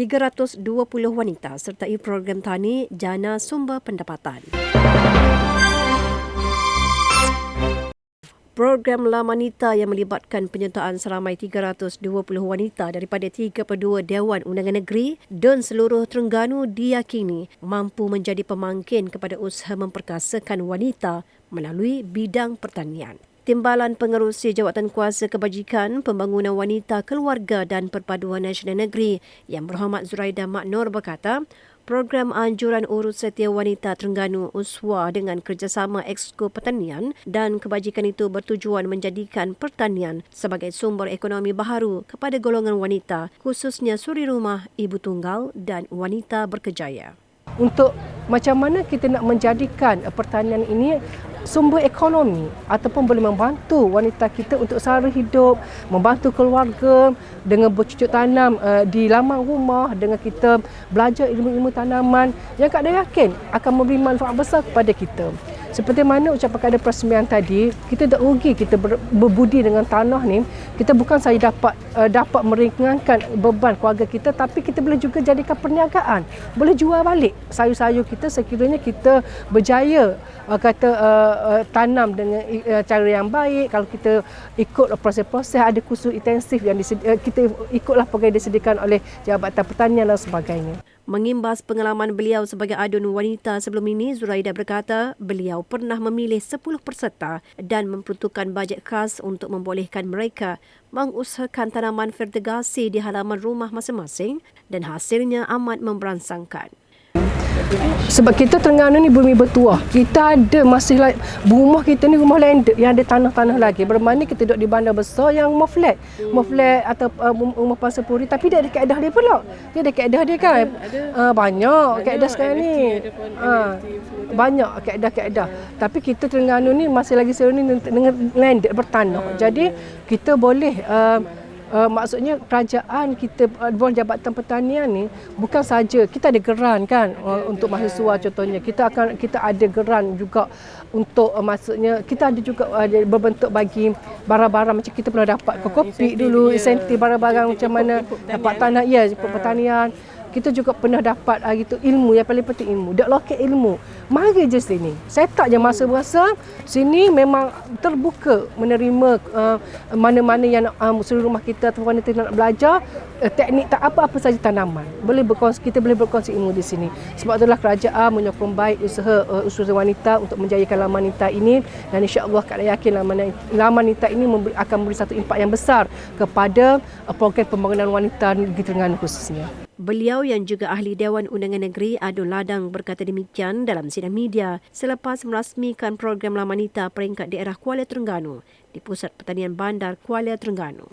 320 wanita sertai program tani Jana Sumber Pendapatan. Program La Manita yang melibatkan penyertaan seramai 320 wanita daripada 32 Dewan Undangan Negeri dan seluruh Terengganu diyakini mampu menjadi pemangkin kepada usaha memperkasakan wanita melalui bidang pertanian. Timbalan Pengerusi Jawatan Kuasa Kebajikan Pembangunan Wanita Keluarga dan Perpaduan Nasional Negeri Yang Berhormat Zuraida Maknur berkata, program anjuran urus setia wanita Terengganu USWA dengan kerjasama Exco Pertanian dan kebajikan itu bertujuan menjadikan pertanian sebagai sumber ekonomi baharu kepada golongan wanita khususnya suri rumah, ibu tunggal dan wanita berkejaya. Untuk macam mana kita nak menjadikan pertanian ini sumber ekonomi ataupun boleh membantu wanita kita untuk sara hidup, membantu keluarga dengan bercucuk tanam uh, di laman rumah dengan kita belajar ilmu-ilmu tanaman yang Kak yakin akan memberi manfaat besar kepada kita. Seperti mana ucapan kada persemian tadi, kita tak rugi kita ber, berbudi dengan tanah ni. Kita bukan saja dapat uh, dapat meringankan beban keluarga kita tapi kita boleh juga jadikan perniagaan. Boleh jual balik sayur-sayur kita sekiranya kita berjaya uh, kata uh, uh, tanam dengan uh, cara yang baik. Kalau kita ikut proses-proses ada kursus intensif yang disedi- uh, kita ikutlah program disediakan oleh Jabatan Pertanian dan sebagainya. Mengimbas pengalaman beliau sebagai adun wanita sebelum ini, Zuraida berkata beliau pernah memilih 10 peserta dan memperuntukkan bajet khas untuk membolehkan mereka mengusahakan tanaman vertigasi di halaman rumah masing-masing dan hasilnya amat memberansangkan. Sebab kita Terengganu ni bumi bertuah. Kita ada masih like, rumah kita ni rumah landed yang ada tanah-tanah lagi. Bermakna kita duduk di bandar besar yang rumah flat. Rumah flat atau uh, rumah pasapuri tapi dia ada kaedah dia pula. Dia ada kaedah dia kan. Uh, banyak kaedah sekarang ni. Uh, banyak kaedah-kaedah. Tapi kita Terengganu ni masih lagi sekarang ni dengan landed bertanah. Jadi kita boleh uh, Uh, maksudnya kerajaan kita uh, jabatan pertanian ni bukan saja kita ada geran kan uh, untuk mahasiswa contohnya. Kita akan kita ada geran juga untuk uh, maksudnya kita ada juga uh, berbentuk bagi barang-barang macam kita pernah dapat kopi dulu insentif barang-barang macam mana dapat tanah ya pertanian kita juga pernah dapat uh, gitu ilmu yang paling penting ilmu. Dak loket ilmu. Mari je sini. Saya tak je masa berasa sini memang terbuka menerima uh, mana-mana yang uh, seluruh rumah kita atau wanita nak belajar uh, teknik tak apa-apa saja tanaman. Boleh berkongsi kita boleh berkongsi ilmu di sini. Sebab itulah kerajaan menyokong baik usaha uh, usaha wanita untuk menjayakan laman wanita ini. Dan insya-Allah kak yakin laman laman wanita ini memberi, akan memberi satu impak yang besar kepada uh, program pembangunan wanita di Terengganu khususnya Beliau yang juga ahli Dewan Undangan Negeri Adun Ladang berkata demikian dalam sidang media selepas merasmikan program Lamanita peringkat daerah Kuala Terengganu di Pusat Pertanian Bandar Kuala Terengganu.